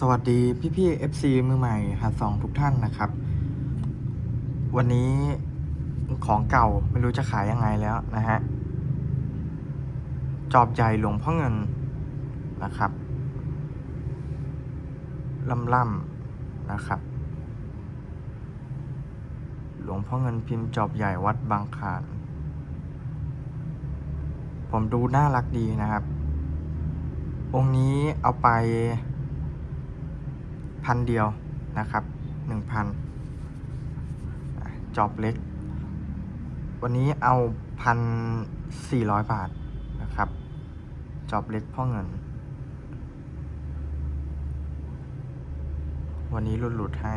สวัสดีพี่พี่ FC มือใหม่หาสองทุกท่านนะครับ วันนี้ของเก่าไม่รู้จะขายยังไงแล้วนะฮะ จอบใหญ่หลวงพ่อเงินนะครับล่ำล่ำนะครับ หลวงพ่อเงินพิมพ์จอบใหญ่วัดบางขานผมดูน่ารักดีนะครับ องค์นี้เอาไป พันเดียวนะครับหนึ่งพันจอบเล็ก วันนี้เอาพันสี่ร้อยบาทนะครับ จอบเล็กพ่อเงิน วันนี้หลุดหลุดให้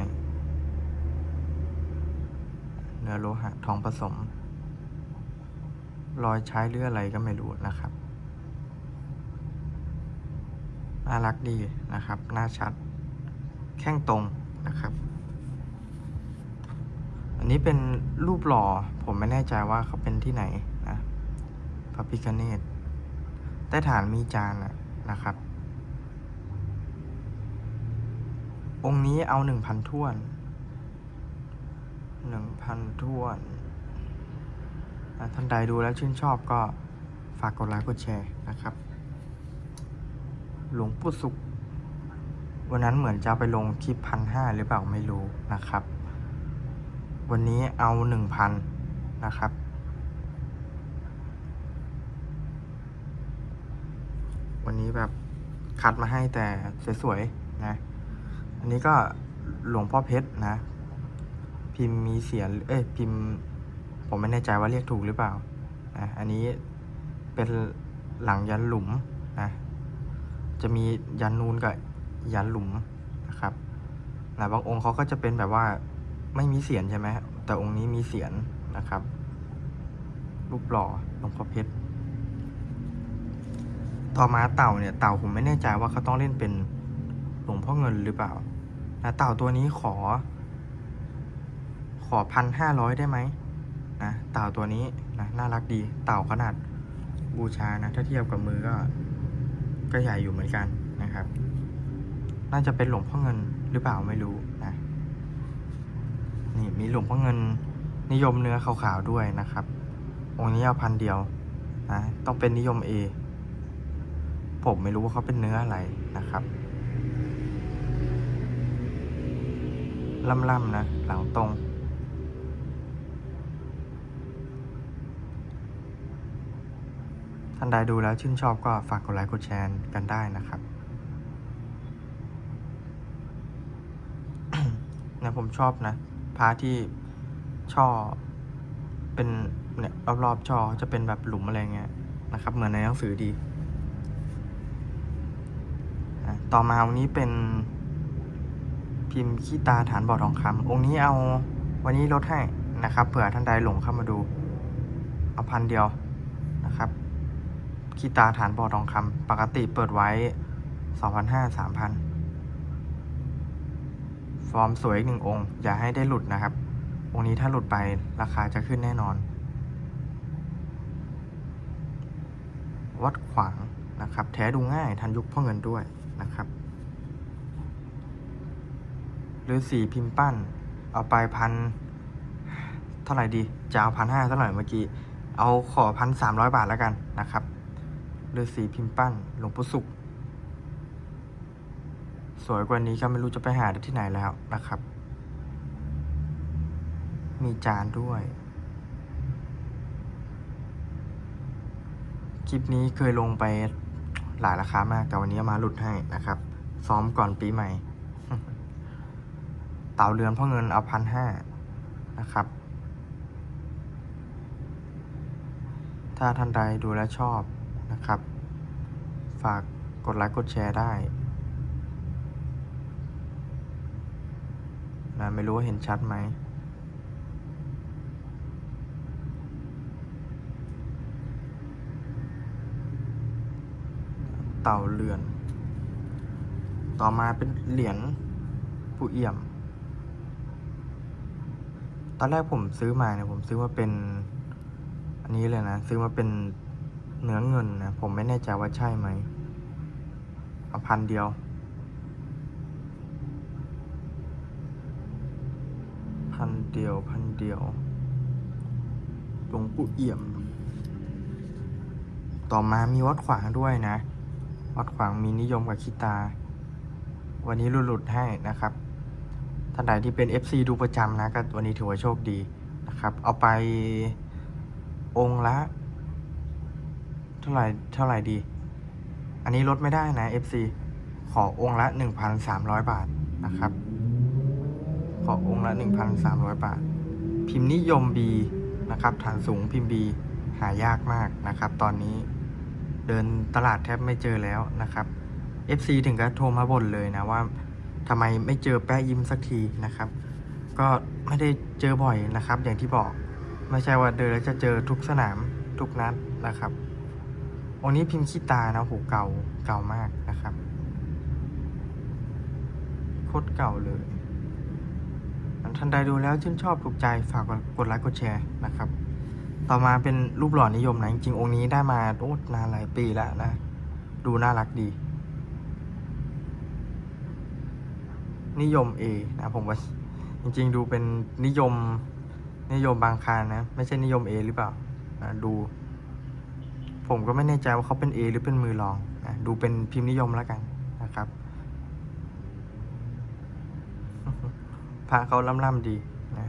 เนื้อโลหะทองผสม รอยใช้หรืออะไรก็ไม่รู้นะครับน่ารักดีนะครับน่าชัด แข้งตรงนะครับ อันนี้เป็นรูปหล่อผมไม่แน่ใจว่าเขาเป็นที่ไหนนะพระพิคเนตใต้ฐานมีจานนะครับ องค์นี้เอาหนึ่งพันท้วนหนึ่งพันท้วนท่านใดดูแล้วชื่นชอบก็ฝากกดไลค์กดแชร์นะครับ หลวงปู่สุข วันนั้นเหมือนจะไปลงคลิปพันห้าหรือเปล่าไม่รู้นะครับ วันนี้เอาหนึ่งพันนะครับ วันนี้แบบคัดมาให้แต่สวยๆนะ อันนี้ก็หลวงพ่อเพชรนะ พิมพ์มีเสียงเอ้ยพิมพ์ ผมไม่แน่ใจว่าเรียกถูกหรือเปล่านะอันนี้เป็นหลังยันหลุมนะจะมียันนูนกับ ยันหลุมนะครับนะบางองค์เขาก็จะเป็นแบบว่าไม่มีเสียนใช่ไหมแต่องค์นี้มีเสียนนะครับ รูปหล่อหลวงพ่อเพชรต่อมาเต่าเนี่ยเต่าผมไม่แน่ใจว่าเขาต้องเล่นเป็นหลวงพ่อเงินหรือเปล่านะเต่าตัวนี้ขอ ขอพันห้าร้อยได้ไหมนะเต่าตัวนี้นะน่ารักดี เต่าขนาดบูชานะ ถ้าเทียบกับมือก็ ก็ใหญ่อยู่เหมือนกันนะครับ น่าจะเป็นหลวงพ่อเงินหรือเปล่าไม่รู้นะ นี่มีหลวงพ่อเงินนิยมเนื้อขาวๆด้วยนะครับ องค์นี้เอาพันเดียวนะต้องเป็นนิยมเอผมไม่รู้ว่าเขาเป็นเนื้ออะไรนะครับล่ำๆนะ หลังตรง ท่านใดดูแล้วชื่นชอบก็ฝากกดไลค์กดแชร์กันได้นะครับะผมชอบนะพาที่ช่อ เป็นเนี่ยรอบๆช่อจะเป็นแบบหลุมอะไรเงี้ยนะครับ เหมือนในหนังสือดี ต่อมาวันนี้เป็นพิมพ์ขี้ตาฐานบอดทองคำองค์นี้เอาวันนี้ลดให้นะครับ เผื่อท่านใดหลงเข้ามาดู เอาพันเดียวนะครับขี้ตาฐานบอดทองคำปกติเปิดไว้ 2,500 3,000 ฟอร์มสวยอีกหนึ่งองค์ อย่าให้ได้หลุดนะครับ องค์นี้ถ้าหลุดไปราคาจะขึ้นแน่นอน วัดขวางนะครับ แท้ดูง่ายทันยุคพ่อเงินด้วยนะครับหรือสีพิมพ์ปั้น เอาไปพันเท่าไหร่ดีจะเอาพันห้าเท่าไหร่เมื่อกี้ เอาขอพันสามร้อยบาทแล้วกันนะครับหรือสีพิมพ์ปั้นหลวงปู่สุข สวยกว่านี้ก็ไม่รู้จะไปหาได้ที่ไหนแล้วนะครับ มีจานด้วย คลิปนี้เคยลงไปหลายราคามาก แต่วันนี้มาหลุดให้นะครับ ซ้อมก่อนปีใหม่ เต่าเรือนพ่อเงินเอาพันห้านะครับ ถ้าท่านใดดูแลชอบนะครับ ฝากกดไลค์กดแชร์ได้ นะไม่รู้ว่าเห็นชัดไหม เต่าเรือน ต่อมาเป็นเหรียญผู้เอี่ยม ตอนแรกผมซื้อมาเนี่ยผมซื้อมาเป็น อันนี้เลยนะ ซื้อมาเป็นเนื้อเงินนะ ผมไม่แน่ใจว่าใช่ไหมเอาพันเดียวันเดียวพันเดียวหลวงปู่เอี่ยม ต่อมามีวัดขวางด้วยนะ วัดขวางมีนิยมกับคิตา วันนี้หลุดๆให้นะครับ ท่านใดที่เป็น FC ดูประจำนะก็วันนี้ถือว่าโชคดีนะครับ เอาไปองค์ละ เท่าไหร่เท่าไหร่ดี อันนี้ลดไม่ได้นะ FC ขอองค์ละ 1,300 บาทนะครับ ขอองค์ละ 1,300 บาท พิมพ์นิยม B นะครับ ฐานสูงพิมพ์ B หายากมากนะครับ ตอนนี้เดินตลาดแทบไม่เจอแล้วนะครับ FC ถึงกับโทรมาบ่นเลยนะว่าทำไมไม่เจอแปะยิ้มสักทีนะครับ ก็ไม่ได้เจอบ่อยนะครับ อย่างที่บอกไม่ใช่ว่าเดินแล้วจะเจอทุกสนามทุกนัดนะครับองค์นี้พิมพ์ขี้ตานะโหเก่าเก่ามากนะครับโคตรเก่าเลย ท่านใดดูแล้วชื่นชอบถูกใจฝากกดไลค์กดแชร์นะครับ ต่อมาเป็นรูปหล่อนิยมนะจริงๆองค์นี้ได้มาโอ้นานหลายปีแล้วนะ ดูน่ารักดี นิยม A นะผมว่าจริง ๆ ดูเป็นนิยมนิยมบางคารนะ ไม่ใช่นิยม A หรือเปล่านะดู ผมก็ไม่แน่ใจว่าเขาเป็น A หรือเป็นมือรองนะดูเป็นพิมพ์นิยมแล้วกันนะครับ พระเขาล่ำๆดีนะ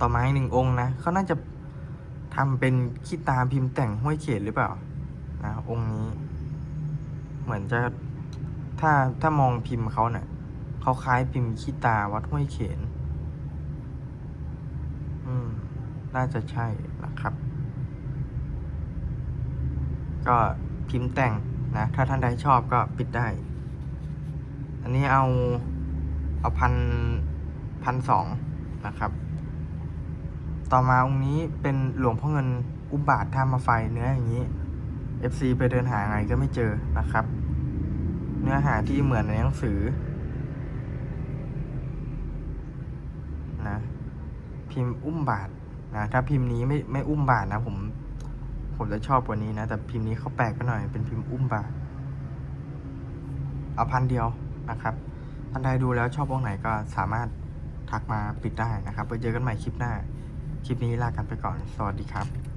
ต่อมาอีกหนึ่งองค์นะเขาน่าจะทำเป็นขี้ตาพิมพ์แต่งห้วยเขตหรือเปล่านะองค์นี้ เหมือนจะถ้าถ้ามองพิมพ์เขาเนะ่ยเขาคล้ายพิมพ์ขี้ตาวัดห้วยเขนอืมน่าจะใช่นะครับ ก็พิมพ์แต่งนะ ถ้าท่านใดชอบก็ปิดได้ อันนี้เอาเอาพันพันสองนะครับ ต่อมาองค์นี้เป็นหลวงพ่อเงินอุบาทท่ามาไฟเนื้ออย่างนี้ FC ไปเดินหาไงก็ไม่เจอนะครับ เนื้อหาที่เหมือนในหนังสือนะพิมพ์อุ้มบาทนะถ้าพิมพ์นี้ไม่ไม่อุ้มบาทนะ ผมผมจะชอบกว่านี้นะ แต่พิมพ์นี้เขาแปลกไปหน่อยเป็นพิมพ์อุ้มบาทเอาพันเดียว นะครับท่านใดดูแล้วชอบวงไหนก็สามารถทักมาปิดได้นะครับ ไปเจอกันใหม่คลิปหน้า คลิปนี้ลากันไปก่อน สวัสดีครับ